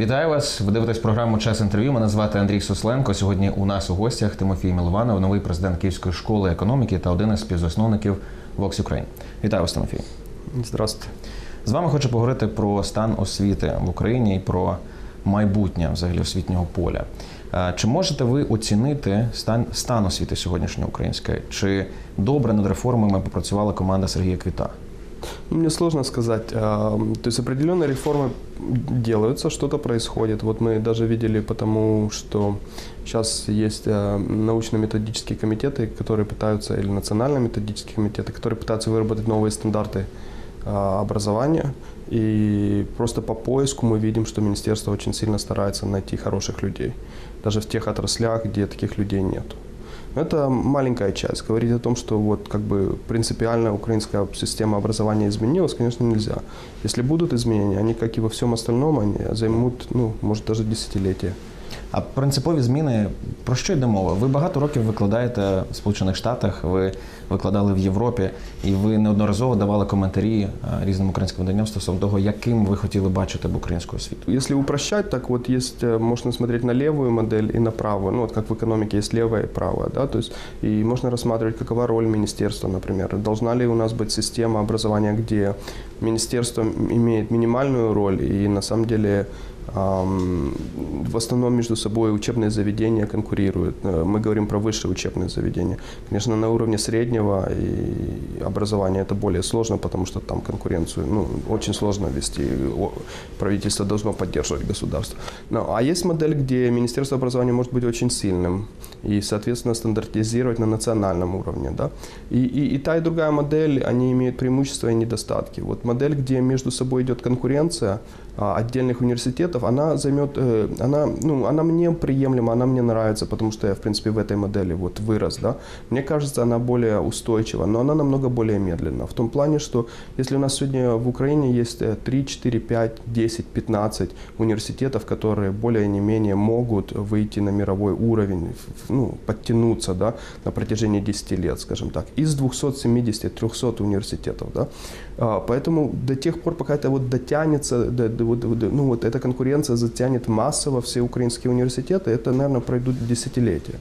Вітаю вас. Ви дивитесь програму Час інтерв'ю. Мене звати Андрій Сусленко. Сьогодні у нас у гостях Тимофій Милованов, новий президент Київської школи економіки та один із співзасновників Vox Ukraine. Вітаю вас, Тимофій. Здравствуйте. З вами хочу поговорити про стан освіти в Україні і про майбутнє взагалі освітнього поля. Чи можете ви оцінити стан, стан освіти сьогоднішньої української? Чи добре над реформами попрацювала команда Сергія Квіта? Мне сложно сказать. А, То есть определенные реформы делаются, что-то происходит. Вот мы даже видели потому, что сейчас есть а, научно-методические комитеты, которые пытаются, или национально-методические комитеты, которые пытаются выработать новые стандарты а, образования. И просто по поиску мы видим, что министерство очень сильно старается найти хороших людей. Даже в тех отраслях, где таких людей нет. Это маленькая часть. Говорить о том, что вот как бы принципиально украинская система образования изменилась, конечно, нельзя. Если будут изменения, они, как и во всем остальном, они займут, ну, может, даже десятилетия. А принципові зміни про що йде мова? Ви багато років викладаєте в Сполучених Штатах, ви викладали в Європі, і ви неодноразово давали коментарі е, різним українським виданням стосовно того, яким ви хотіли бачити б українську освіту. Если упрощать, так вот есть, э, можно смотреть на левую модель и на правую. Ну, вот как в экономике есть левая и правая, да, то есть и можно рассматривать, какова роль министерства, например. Должна ли у нас быть система образования, где министерство имеет минимальную роль и на самом деле ам, в основном между собой учебные заведения конкурируют. Э, Мы говорим про высшие учебные заведения. Конечно, на уровне среднего и образования это более сложно, потому что там конкуренцию ну, очень сложно вести. Правительство должно поддерживать государство. Но, а есть модель, где Министерство образования может быть очень сильным и, соответственно, стандартизировать на национальном уровне. Да? И, и, и та, и другая модель, они имеют преимущества и недостатки. Вот модель, где между собой идет конкуренция отдельных университетов, она займет, э, она, ну, она мне приемлема, она мне нравится, потому что я, в принципе, в этой модели вот вырос, да. Мне кажется, она более устойчива, но она намного более медленна. В том плане, что если у нас сегодня в Украине есть э, 3, 4, 5, 10, 15 университетов, которые более не менее могут выйти на мировой уровень, ну, подтянуться, да, на протяжении 10 лет, скажем так, из 270-300 университетов, да. А, Поэтому до тех пор, пока это вот дотянется, до- до- вот- ну вот эта конкуренция затянет массово все украинские университеты, это, наверное, пройдут десятилетия.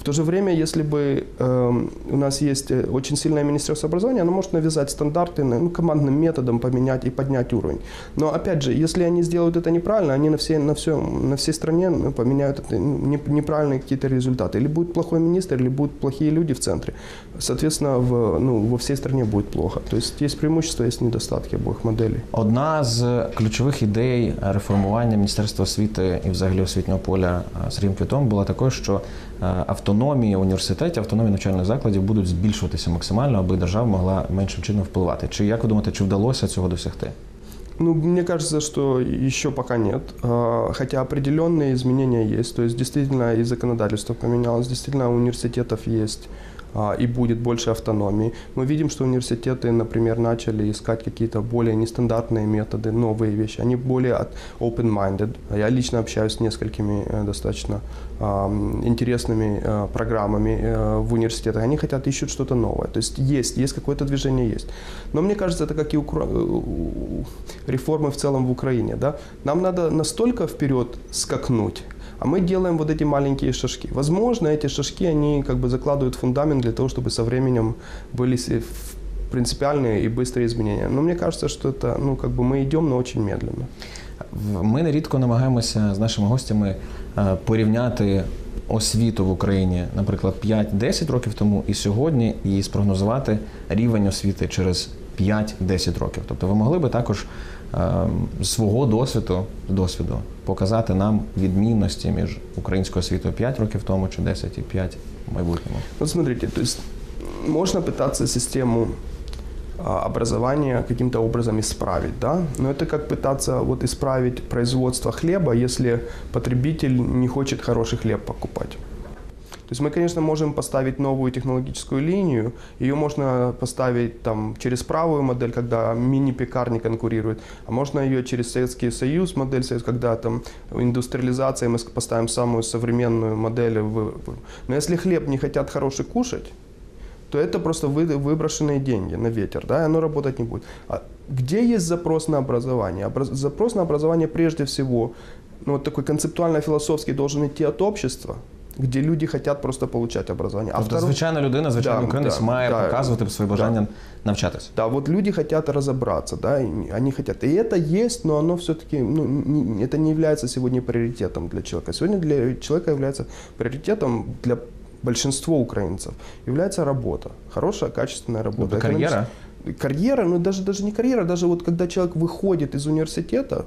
В то же время, если бы эм, у нас есть э, очень сильное Министерство образования, оно может навязать стандарты ну, командным методом, поменять и поднять уровень. Но опять же, если они сделают это неправильно, они на всей, на все, на всей стране ну, поменяют это, ну, не- неправильные какие-то результаты. Или будет плохой министр, или будут плохие люди в центре. Соответственно, в, ну, во всей стране будет плохо. То есть есть преимущества, есть недостатки обоих моделей. Одна з ключових ідей реформування Міністерства освіти і взагалі освітнього поля е, Сергієм Квітом була такою, що е, автономії університетів, автономії навчальних закладів будуть збільшуватися максимально, аби держава могла меншим чином впливати. Чи як ви думаєте, чи вдалося цього досягти? Ну, мне кажется, что еще пока нет, хотя определенные изменения есть. То есть действительно и законодательство поменялось, действительно у университетов есть и будет больше автономии. Мы видим, что университеты, например, начали искать какие-то более нестандартные методы, новые вещи. Они более open-minded. Я лично общаюсь с несколькими э, достаточно интересными э, программами э, в университетах. Они хотят, ищут что-то новое. То есть есть, есть какое-то движение, есть. Но мне кажется, это как и укра- у- реформы в целом в Украине. Да? Нам надо настолько вперед скакнуть, а мы делаем вот эти маленькие шажки. Возможно, эти шажки, они как бы закладывают фундамент для того, чтобы со временем были с- в- принципиальные и быстрые изменения. Но мне кажется, что это, ну, как бы мы идем, но очень медленно. В- Ми нерідко намагаємося з нашими гостями е, порівняти освіту в Україні, наприклад, 5-10 років тому і сьогодні, і спрогнозувати рівень освіти через 5-10 років. Тобто, ви могли би також е, з свого досвіду, досвіду показати нам відмінності між українською освітою 5 років тому чи 10 і 5 в майбутньому. Вот смотрите, то есть можно пытаться систему а, образования каким-то образом исправить, да, но это как пытаться вот исправить производство хлеба, если потребитель не хочет хороший хлеб покупать. То есть мы, конечно, можем поставить новую технологическую линию, ее можно поставить там через правую модель, когда мини-пекарни конкурируют, а можно ее через Советский Союз, модель Союз, когда там индустриализация, мы поставим самую современную модель. Но если хлеб не хотят хороший кушать, то это просто вы- выброшенные деньги на ветер, да, оно работать не будет. А где есть запрос на образование? Образ- Запрос на образование прежде всего ну, вот такой концептуально-философский должен идти от общества, где люди хотят просто получать образование. А Тобто, второй- звичайна людина, звичайний Да, українець да, має да. показувати своє бажання навчатися. Да, вот люди хотят разобраться, да, и они хотят. И это есть, но оно все-таки, ну, не- это не является сегодня приоритетом для человека. Сегодня для человека является приоритетом для большинства украинцев является работа, хорошая, качественная работа. Тобто кар'єра? Экономическая- Карьера, ну даже, даже не карьера, даже вот когда человек выходит из университета,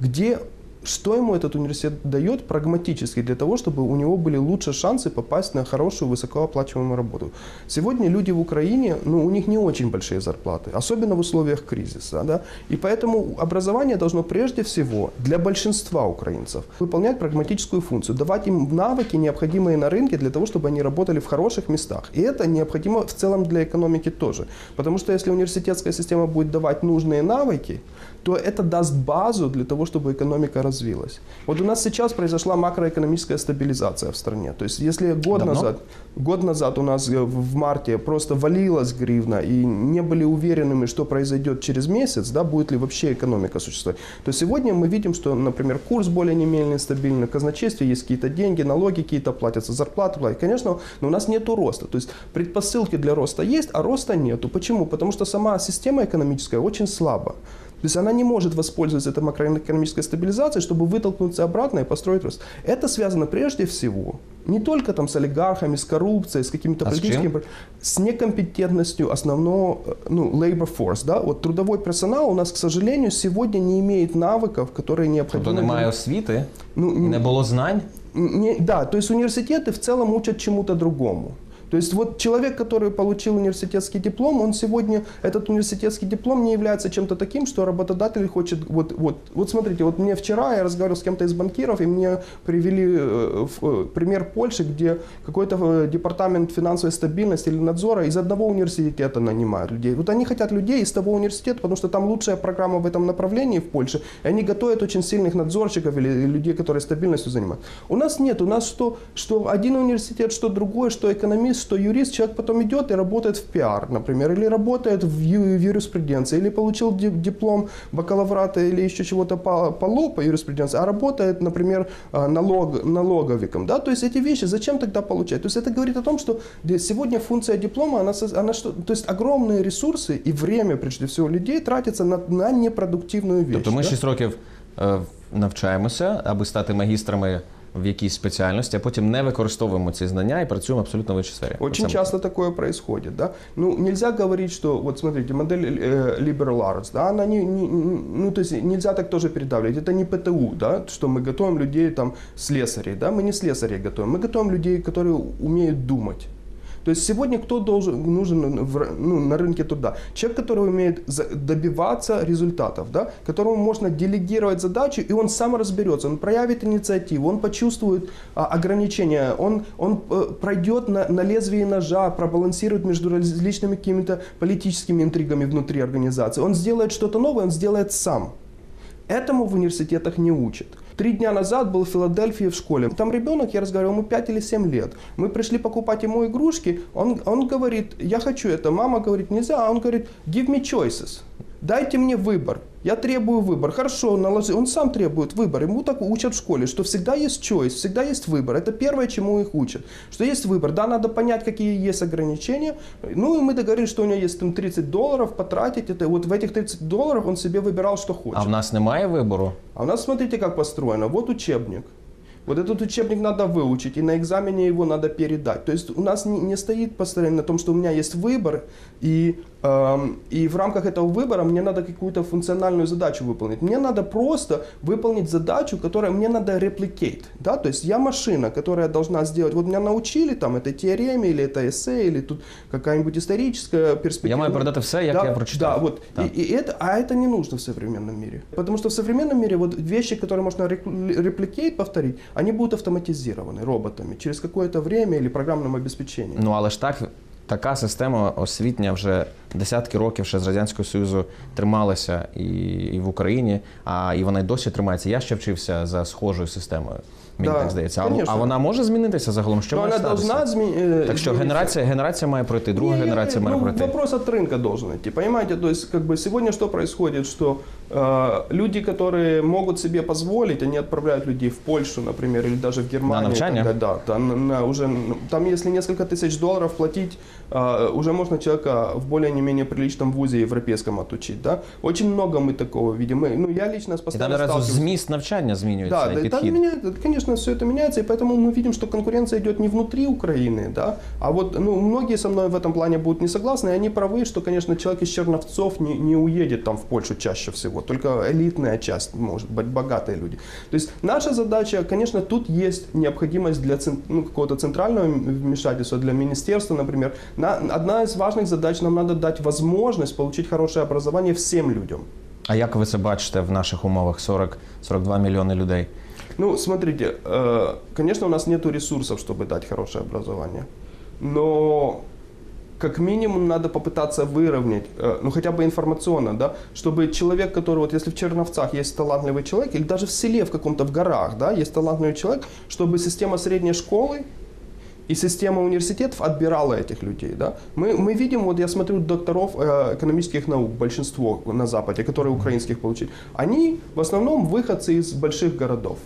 где что ему этот университет дает прагматически для того, чтобы у него были лучшие шансы попасть на хорошую, высокооплачиваемую работу. Сегодня люди в Украине, ну, у них не очень большие зарплаты, особенно в условиях кризиса. Да? И поэтому образование должно прежде всего для большинства украинцев выполнять прагматическую функцию, давать им навыки, необходимые на рынке для того, чтобы они работали в хороших местах. И это необходимо в целом для экономики тоже. Потому что если университетская система будет давать нужные навыки, то это даст базу для того, чтобы экономика развилась. Вот у нас сейчас произошла макроэкономическая стабилизация в стране. То есть если год Давно? назад, год назад у нас э, в марте просто валилась гривна и не были уверенными, что произойдет через месяц, да, будет ли вообще экономика существовать, то сегодня мы видим, что, например, курс более-не-менее стабильный, в казначействе есть какие-то деньги, налоги какие-то платятся, зарплаты платят. Конечно, но у нас нет роста. То есть предпосылки для роста есть, а роста нету. Почему? Потому что сама система экономическая очень слаба. То есть она не может воспользоваться этой макроэкономической стабилизацией, чтобы вытолкнуться обратно и построить рост. Это связано прежде всего не только там с олигархами, с коррупцией, с какими-то А с политическими... чем? с некомпетентностью основного, э, ну, labor force, да, вот трудовой персонал у нас, к сожалению, сегодня не имеет навыков, которые необходимы. Тобто для- немає освіти, Ну, і не було знань. не, да, то есть университеты в целом учат чему-то другому. То есть вот человек, который получил университетский диплом, он сегодня, этот университетский диплом не является чем-то таким, что работодатель хочет, вот, вот, вот смотрите, вот мне вчера я разговаривал с кем-то из банкиров, и мне привели э, э, пример Польши, где какой-то э, департамент финансовой стабильности или надзора из одного университета нанимают людей. Вот они хотят людей из того университета, потому что там лучшая программа в этом направлении в Польше, и они готовят очень сильных надзорщиков или людей, которые стабильностью занимаются. У нас нет, у нас что, что один университет, что другой, что экономист, что юрист, человек потом идет и работает в пиар, например, или работает в, ю- в юриспруденции, или получил ди- диплом бакалаврата или еще чего-то по, по ло, по юриспруденции, а работает, например, а, налог, налоговиком. Да? То есть эти вещи зачем тогда получать? То есть это говорит о том, что для- сегодня функция диплома, она, со- она что, то есть огромные ресурсы и время, прежде всего, людей тратится на, на непродуктивную вещь. Тобто ми да? 6 років е, навчаємося, аби стати магістрами в якійсь спеціальності, а потім не використовуємо ці знання і працюємо абсолютно в іншій сфері. Очень Оце- часто такое происходит, да. Ну, нельзя говорить, что, вот смотрите, модель э, liberal arts, да, она не, не- не- ну, то есть нельзя так тоже передавливать. Это не ПТУ, да, что мы готовим людей там слесарей, да, мы не слесарей готовим, мы готовим людей, которые умеют думать. То есть сегодня кто должен, нужен в р- ну, на рынке труда? Человек, который умеет добиваться результатов, да? которому можно делегировать задачу, и он сам разберется, он проявит инициативу, он почувствует а, ограничения, он, он э, пройдет на, на лезвие ножа, пробалансирует между различными какими-то политическими интригами внутри организации. Он сделает что-то новое, он сделает сам. Этому в университетах не учат. Три дня назад был в Филадельфии в школе. Там ребенок, я разговаривал, ему 5 или 7 лет. Мы пришли покупать ему игрушки. Он, он говорит, я хочу это. Мама говорит, нельзя. А он говорит, give me choices. Дайте мне выбор. Я требую выбор. Хорошо, наложи. Он сам требует выбор. Ему так учат в школе, что всегда есть choice, всегда есть выбор. Это первое, чему их учат. Что есть выбор. Да, надо понять, какие есть ограничения. Ну и мы договорились, что у него есть там 30 долларов потратить. Это вот в этих 30 долларов он себе выбирал, что хочет. А в нас немає вибору. А у нас, смотрите, как построено. Вот учебник. Вот этот учебник надо выучить, и на экзамене его надо передать. То есть у нас не, не стоит постоянно на том, что у меня есть выбор, и, и в рамках этого выбора мне надо какую-то функциональную задачу выполнить. Мне надо просто выполнить задачу, которая мне надо replicate. Да? То есть я машина, которая должна сделать... Вот меня научили там этой теореме, или это эссе, или тут какая-нибудь историческая перспектива. Я маю передати все, як да, я прочитав. Да, вот. Так. И, и это, а это не нужно в современном мире. Потому что в современном мире вот вещи, которые можно репликейт повторить, они будут автоматизированы роботами через какое-то время или программным обеспечением. Ну але ж так, така система освітня вже десятки років ще з Радянського Союзу трималася і, і в Україні, а і вона й досі тримається. Я ще вчився за схожою системою. Мені Да, так здається. А, конечно. а вона може змінитися загалом? Що Но має она статися? должна зме- э, Так що измениться. генерація, генерація має пройти, друга Не, генерація має ну, пройти. Вопрос от рынка должен идти. Понимаете, то есть как бы сегодня что происходит, что э, люди, которые могут себе позволить, они отправляют людей в Польшу, например, или даже в Германию. навчание? Тогда, да, там, на- на уже, там если несколько тысяч долларов платить, э, уже можно человека в более не менее приличном вузе европейском отучить. Да? Очень много мы такого видим. Мы, ну, я лично І там постоянно одразу сталкиваюсь. зміст навчання змінюється Да, і да, підхід. там меняется, конечно, все это меняется, и поэтому мы видим, что конкуренция идет не внутри Украины, да, а вот ну, многие со мной в этом плане будут не согласны, и они правы, что, конечно, человек из Черновцов не, не уедет там в Польшу чаще всего, только элитная часть, может быть, богатые люди. То есть наша задача, конечно, тут есть необходимость для ну, какого-то центрального вмешательства, для министерства, например. На, одна из важных задач, нам надо дать возможность получить хорошее образование всем людям. А як ви це бачите в наших умовах 40-42 мільйони людей? Ну, смотрите, э, конечно, у нас нет ресурсов, чтобы дать хорошее образование. Но как минимум надо попытаться выровнять, э, ну хотя бы информационно, да, чтобы человек, который, вот если в Черновцах есть талантливый человек, или даже в селе в каком-то в горах, да, есть талантливый человек, чтобы система средней школы и система университетов отбирала этих людей. Да? Мы, мы видим, вот я смотрю докторов э, экономических наук, большинство на Западе, которые украинских получили, они в основном выходцы из больших городов.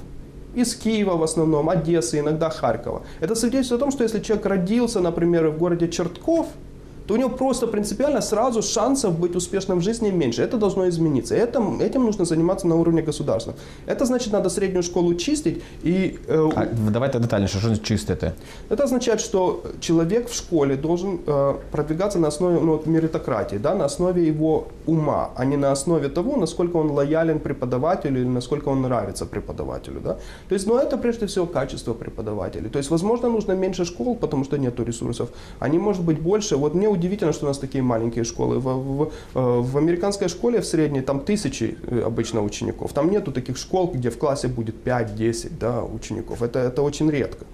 Из Киева в основном, Одессы, иногда Харькова. Это свидетельствует о том, что если человек родился, например, в городе Чертков, то у него просто принципиально сразу шансов быть успешным в жизни меньше. Это должно измениться. Это, этим нужно заниматься на уровне государства. Это значит, надо среднюю школу чистить и э, А давайте детальніше, що чистити. это означает, что человек в школе должен э, продвигаться на основе ну, вот меритократии, да, на основе его ума, а не на основе того, насколько он лоялен преподавателю или насколько он нравится преподавателю. Да. То есть, ну, это прежде всего качество преподавателей. То есть, возможно, нужно меньше школ, потому что нет ресурсов. Они, может быть, больше. Вот мне удивительно, что у нас такие маленькие школы. В, в, э, в американской школе в средней там тысячи э, обычно учеников. Там нету таких школ, где в классе будет 5-10 да, учеников. Это, это очень редко.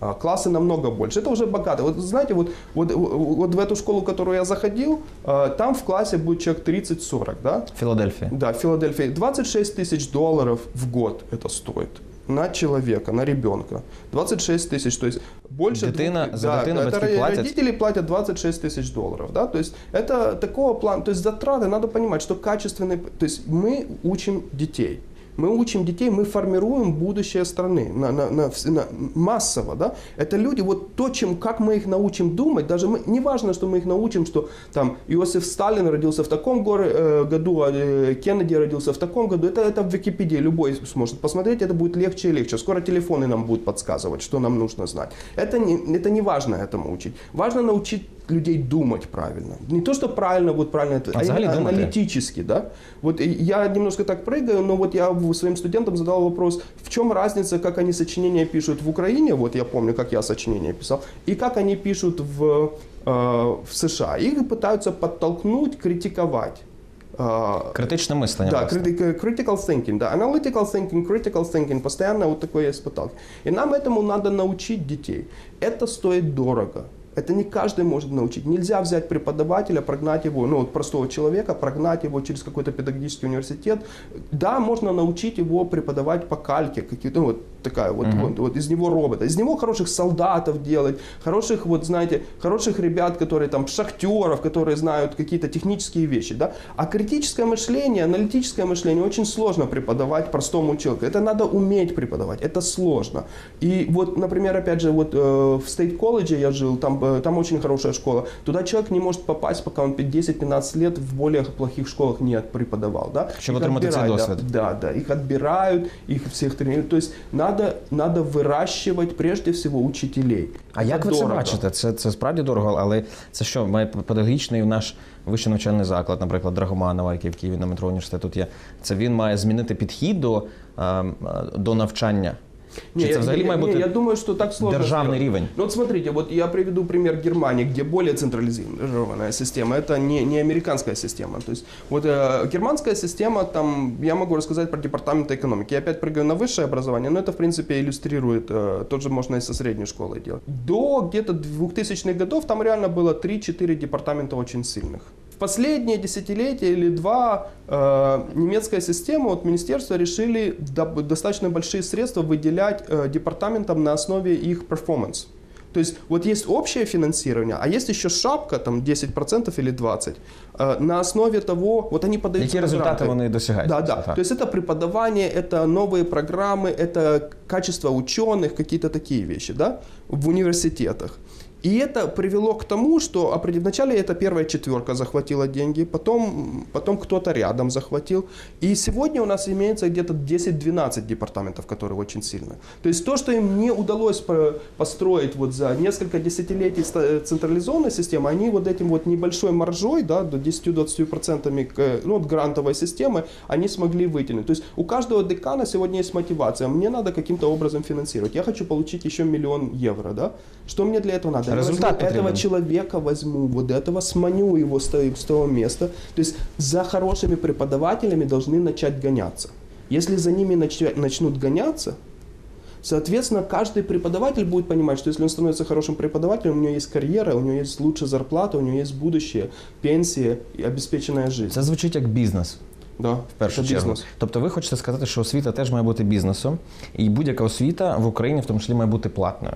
А, Классы намного больше. Это уже богато. Вот знаете, вот, вот, вот в эту школу, в которую я заходил, а, там в классе будет человек 30-40, да? Філадельфія. Да, в Филадельфии. 26 тысяч долларов в год это стоит. На человека, на ребенка. 26 тысяч, то есть больше... Дитина- двух- за да, дитину это платят? Родители платят 26 тысяч долларов, да, то есть это такого плана, то есть затраты, надо понимать, что качественные, то есть мы учим детей. Мы учим детей, мы формируем будущее страны на, на, на, на- массово. Да? Это люди, вот то, чем, как мы их научим думать, даже мы, не важно, что мы их научим, что там Иосиф Сталин родился в таком горе, э, году, а э, Кеннеди родился в таком году. Это, это в Википедии любой сможет посмотреть, это будет легче и легче. Скоро телефоны нам будут подсказывать, что нам нужно знать. Это не, это не важно этому учить. Важно научить людей думать правильно. Не то, что правильно, вот правильно, это, А а взагалі именно думати. аналитически, да. Вот я немножко так прыгаю, но вот я своим студентам задал вопрос, в чем разница, как они сочинения пишут в Украине, вот я помню, как я сочинения писал, и как они пишут в, э, в США. Их пытаются подтолкнуть, критиковать. Э, Критичне мислення. да, critical thinking, да, analytical thinking, critical thinking, постоянно вот такое есть потолки. И нам этому надо научить детей. Это стоит дорого. Это не каждый может научить. Нельзя взять преподавателя, прогнать его, ну вот простого человека, прогнать его через какой-то педагогический университет. Да, можно научить его преподавать по кальке, какие-то, ну, вот такая вот, вот, вот из него робота, из него хороших солдатов делать, хороших, вот знаете, хороших ребят, которые там, шахтеров, которые знают какие-то технические вещи, да. А критическое мышление, аналитическое мышление очень сложно преподавать простому человеку. Это надо уметь преподавать, это сложно. И вот, например, опять же, вот э, в Стейт колледже я жил, там, э, там очень хорошая школа. Туда человек не может попасть, пока он 10-15 лет в более плохих школах не преподавал, да. Цей отбирают, досвід. Да, да, их отбирают, их всех тренируют. То есть надо, надо выращивать прежде всего учителей. А це як ви це бачите? Це, це справді дорого, але це що, має педагогічний наш вищий навчальний заклад, наприклад, Драгоманова, який в Києві на метро університет тут є. Це він має змінити підхід до, ем, е, до навчання. Чи Не, це я- взагалі я, має не, бути я думаю, что так сложно. державний сделать. рівень? Ну вот смотрите, вот я приведу пример Германии, где более централизированная система. Это не, не американская система. То есть вот э, германская система, там я могу рассказать про департамент экономики. Я опять прыгаю на высшее образование, но это в принципе иллюстрирует, э, тоже можно и со средней школы делать. До где-то 2000-х годов там реально было 3-4 департамента очень сильных. В последние десятилетия или два э, немецкая система, вот министерства решили до- достаточно большие средства выделять э, департаментам на основе их перформанс. То есть вот есть общее финансирование, а есть еще шапка, там 10% или 20%. Э, На основе того, вот они подают Які результати вони досягають? Да, да. Так. То есть это преподавание, это новые программы, это качество ученых, какие-то такие вещи, да, в университетах. И это привело к тому, что вначале эта первая четверка захватила деньги, потом, потом кто-то рядом захватил. И сегодня у нас имеется где-то 10-12 департаментов, которые очень сильно. То есть то, что им не удалось по- построить вот за несколько десятилетий ста- централизованной системы, они вот этим вот небольшой маржой, да, до 10-20% к- ну, от грантовой системы, они смогли вытянуть. То есть у каждого декана сегодня есть мотивация. Мне надо каким-то образом финансировать. Я хочу получить еще миллион евро, да? Что мне для этого надо? Я Результат возьму этого потребен. человека возьму, вот этого сманю его с того, с того места. То есть за хорошими преподавателями должны начать гоняться. Если за ними нач- начнут гоняться, Соответственно, каждый преподаватель будет понимать, что если он становится хорошим преподавателем, у него есть карьера, у него есть лучшая зарплата, у него есть будущее, пенсия и обеспеченная жизнь. Це звучить як бізнес. Да, В першу это чергу. бизнес. Тобто ви хочете сказати, що освіта теж має бути бізнесом, і будь-яка освіта в Україні в тому числі має бути платною.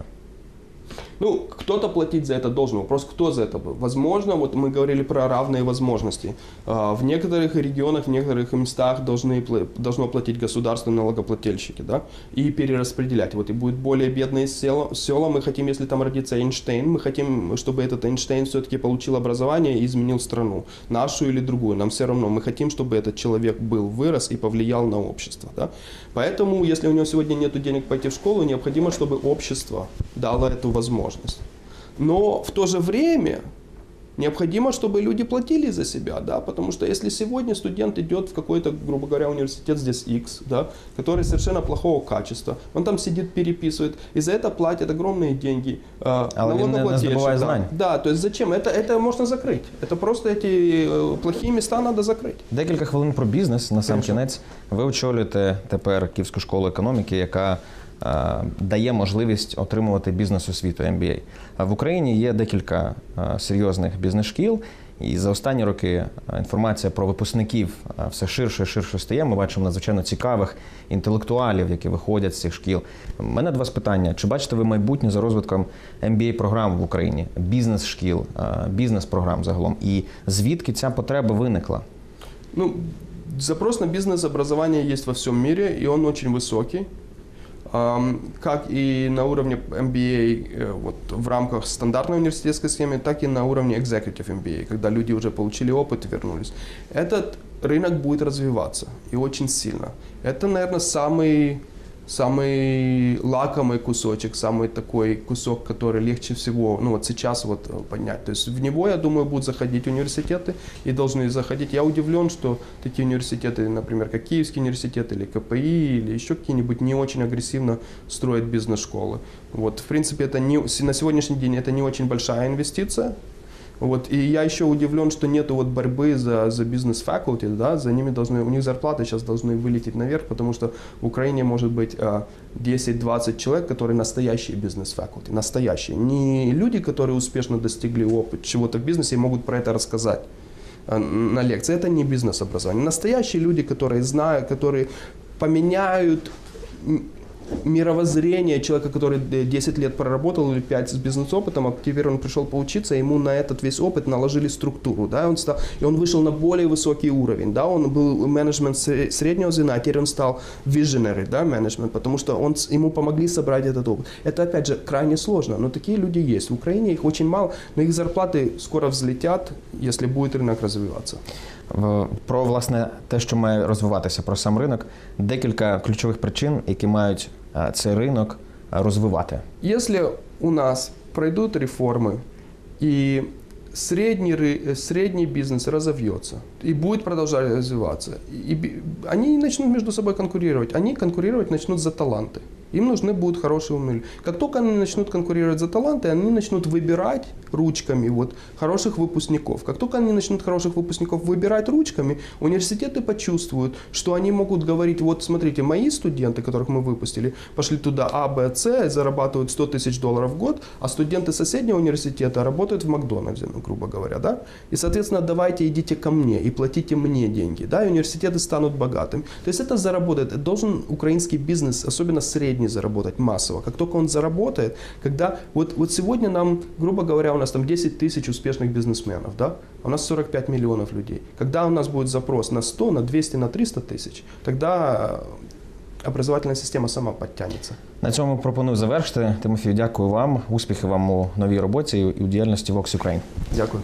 Ну, кто-то платить за это должен. Вопрос, кто за это? Возможно, вот мы говорили про равные возможности. А, В некоторых регионах, в некоторых местах должны, должно платить государство, налогоплательщики, да, и перераспределять. Вот и будет более бедные села, села. Мы хотим, если там родится Эйнштейн, мы хотим, чтобы этот Эйнштейн все-таки получил образование и изменил страну, нашу или другую. Нам все равно. Мы хотим, чтобы этот человек был, вырос и повлиял на общество, да. Поэтому, если у него сегодня нет денег пойти в школу, необходимо, чтобы общество дало эту возможность. Но в то же время необходимо, чтобы люди платили за себя, да, потому что если сегодня студент идет в какой-то, грубо говоря, университет здесь X, да, который совершенно плохого качества, он там сидит, переписывает, и за это платят огромные деньги. э, Але він не- не налогоплательщик, здобуває да. знань. Да, то есть зачем? Это, это можно закрыть. Это просто эти э, плохие места надо закрыть. Декілька хвилин про бізнес на сам Конечно. кінець. Ви очолюєте тепер Київську школу економіки, яка е, дає можливість отримувати бізнес освіту MBA. В Україні є декілька е, серйозних бізнес-шкіл. І за останні роки е, інформація про випускників е, все ширше і ширше стає. Ми бачимо надзвичайно цікавих інтелектуалів, які виходять з цих шкіл. У мене до вас питання: чи бачите ви майбутнє за розвитком MBA програм в Україні, бізнес-шкіл, е, бізнес-програм загалом? І звідки ця потреба виникла? Ну, запрос на бизнес-образование есть во всем мире, и он очень высокий. Как и на уровне MBA э, вот, в рамках стандартной университетской схемы, так и на уровне Executive MBA, когда люди уже получили опыт и вернулись. Этот рынок будет развиваться и очень сильно. Это, наверное, самый, самый лакомый кусочек, самый такой кусок, который легче всего, ну вот сейчас вот э, поднять. То есть в него, я думаю, будут заходить университеты и должны заходить. Я удивлен, что такие университеты, например, как Киевский университет или КПИ или еще какие-нибудь не очень агрессивно строят бизнес-школы. Вот, в принципе, это не, на сегодняшний день это не очень большая инвестиция, вот, и я еще удивлен, что нету вот борьбы за, за бизнес faculty, да, за ними должны, у них зарплаты сейчас должны вылететь наверх, потому что в Украине может быть а, 10-20 человек, которые настоящие бизнес faculty, настоящие, не люди, которые успешно достигли опыта чего-то в бизнесе и могут про это рассказать а, на лекции. Это не бизнес-образование. Настоящие люди, которые знают, которые поменяют мировоззрение человека, который д- 10 лет проработал или 5 с бизнес-опытом, а теперь он пришел поучиться, ему на этот весь опыт наложили структуру, да, он стал, и он вышел на более высокий уровень, да, он был менеджмент сре- среднего звена, а теперь он стал visionary, да, менеджмент, потому что он, с- ему помогли собрать этот опыт. Это, опять же, крайне сложно, но такие люди есть. В Украине их очень мало, но их зарплаты скоро взлетят, если будет рынок развиваться. В- Про власне те, що має розвиватися, про сам ринок, декілька ключових причин, які мають е, цей ринок розвивати. Если у нас пройдут реформы и средний, средний бизнес разовьется и будет продолжать развиваться, и они начнут между собой конкурировать. Они конкурировать начнут за таланты. Им нужны будут хорошие умные. Как только они начнут конкурировать за таланты, они начнут выбирать ручками вот, хороших выпускников. Как только они начнут хороших выпускников выбирать ручками, университеты почувствуют, что они могут говорить, вот смотрите, мои студенты, которых мы выпустили, пошли туда А, Б, С, зарабатывают 100 тысяч долларов в год, а студенты соседнего университета работают в Макдональдсе, ну, грубо говоря, да? И, соответственно, давайте идите ко мне. И платите мне деньги, да, и университеты станут богатыми. То есть это заработает, должен украинский бизнес, особенно средний, заработать массово. Как только он заработает, когда, вот, вот сегодня нам, грубо говоря, у нас там 10 тысяч успешных бизнесменов, да, а у нас 45 миллионов людей. Когда у нас будет запрос на 100, на 200, на 300 тысяч, тогда образовательная система сама подтянется. На цьому пропоную завершити. Тимофію, дякую вам. Успіхів вам у новій роботі і у діяльності Vox Ukraine. Дякую.